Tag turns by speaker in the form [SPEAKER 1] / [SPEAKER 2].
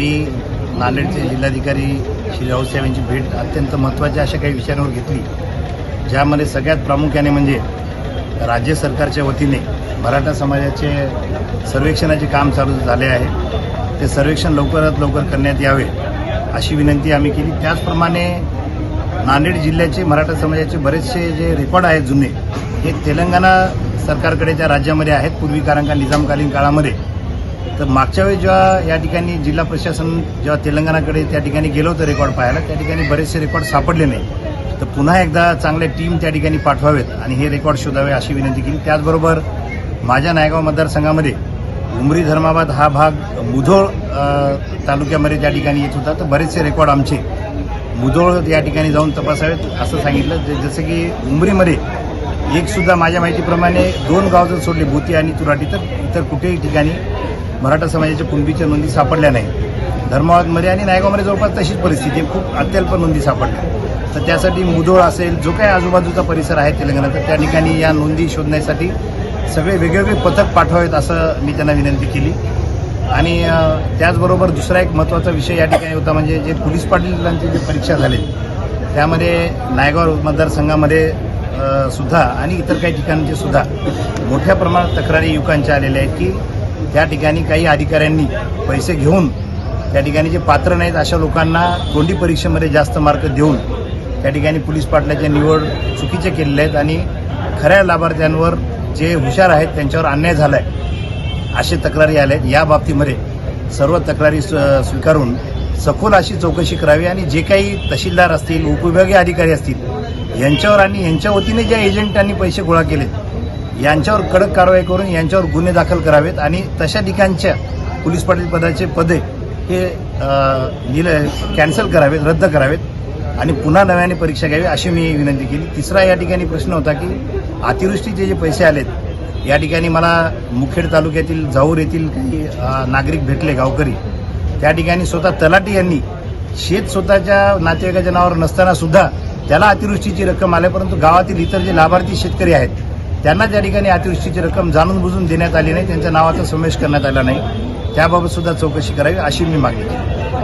[SPEAKER 1] मी नांदेडचे जिल्हाधिकारी श्री राऊत यांची भेट अत्यंत महत्त्वाच्या अशा काही विषयांवर घेतली ज्यामध्ये सगळ्यात प्रामुख्याने म्हणजे राज्य सरकारच्या वतीने मराठा समाजाचे सर्वेक्षणाचे काम चालू झाले आहे. ते सर्वेक्षण लवकरात लवकर करण्यात यावे अशी विनंती आम्ही केली. त्याचप्रमाणे नांदेड जिल्ह्याचे मराठा समाजाचे बरेचसे जे रेकॉर्ड आहेत जुने हे तेलंगणा सरकारकडे त्या राज्यामध्ये आहेत पूर्वी कारण का निजामकालीन काळामध्ये तर मागच्या वेळी जेव्हा या ठिकाणी जिल्हा प्रशासन जेव्हा तेलंगणाकडे त्या ठिकाणी गेलो होतं रेकॉर्ड पाहायला त्या ठिकाणी बरेचसे रेकॉर्ड सापडले नाही तर पुन्हा एकदा चांगल्या टीम त्या ठिकाणी पाठवावेत आणि हे रेकॉर्ड शोधावे अशी विनंती केली. त्याचबरोबर माझ्या नायगाव मतदारसंघामध्ये उमरी धर्माबाद हा भाग मुधोळ तालुक्यामध्ये त्या ठिकाणी येत होता. तर बरेचसे रेकॉर्ड आमचे मुधोळ या ठिकाणी जाऊन तपासावेत असं सांगितलं. ज- जसं की उमरीमध्ये एकसुद्धा माझ्या माहितीप्रमाणे दोन गाव जर सोडले भूती आणि तुराटी तर इतर कुठेही ठिकाणी मराठा समाजाच्या कुणबीच्या नोंदी सापडल्या नाही धर्माबादमध्ये आणि नायगावमध्ये जवळपास तशीच परिस्थिती आहे. खूप अत्यल्प नोंदी सापडल्या. तर त्यासाठी मुधोळ असेल जो काही आजूबाजूचा परिसर आहे तेलंगणाचा तर त्या ठिकाणी या नोंदी शोधण्यासाठी सगळे वेगवेगळे पथक पाठवावेत असं मी त्यांना विनंती केली. आणि त्याचबरोबर दुसरा एक महत्त्वाचा विषय या ठिकाणी होता म्हणजे जे पोलीस पाटीलांची जे परीक्षा झाली त्यामध्ये नायगाव मतदारसंघामध्ये सुद्धा आणि इतर काही ठिकाणचे सुद्धा मोठ्या प्रमाणात तक्रारी युवकांच्या आलेल्या आहेत की त्या ठिकाणी काही अधिकाऱ्यांनी पैसे घेऊन त्या ठिकाणी जे पात्र नाहीत अशा लोकांना तोंडी परीक्षेमध्ये जास्त मार्क देऊन त्या ठिकाणी पोलीस पाटलाच्या निवड चुकीचे केलेले आहेत आणि खऱ्या लाभार्थ्यांवर जे हुशार आहेत त्यांच्यावर अन्याय झाला आहे असे तक्रारी आल्या आहेत या बाबतीमध्ये सर्व तक्रारी स्वीकारून सखोल अशी चौकशी करावी आणि जे काही तहसीलदार असतील उपविभागीय अधिकारी असतील यांच्यावर आणि यांच्या वतीने ज्या एजंटांनी पैसे गोळा केलेत यांच्यावर कडक कारवाई करून यांच्यावर गुन्हे दाखल करावेत आणि तशा ठिकाणच्या पोलीस पाटील पदाचे पदे हे निल कॅन्सल करावेत रद्द करावेत आणि पुन्हा नव्याने परीक्षा घ्यावी अशी मी विनंती केली. तिसरा या ठिकाणी प्रश्न होता की अतिवृष्टीचे जे पैसे आलेत या ठिकाणी मला मुखेड तालुक्यातील जाऊर येथील काही नागरिक भेटले गावकरी. त्या ठिकाणी स्वतः तलाटी यांनी शेत स्वतःच्या नातेवाईकाच्या नावावर नसताना सुद्धा त्याला अतिवृष्टीची रक्कम आली परंतु गावातील इतर जे लाभार्थी शेतकरी आहेत त्यांना त्या ठिकाणी अतिवृष्टीची रक्कम जाणून बुजून देण्यात आली नाही. त्यांच्या नावाचा समावेश करण्यात आला नाही. त्याबाबत सुद्धा चौकशी करावी अशी मी मागणी केली.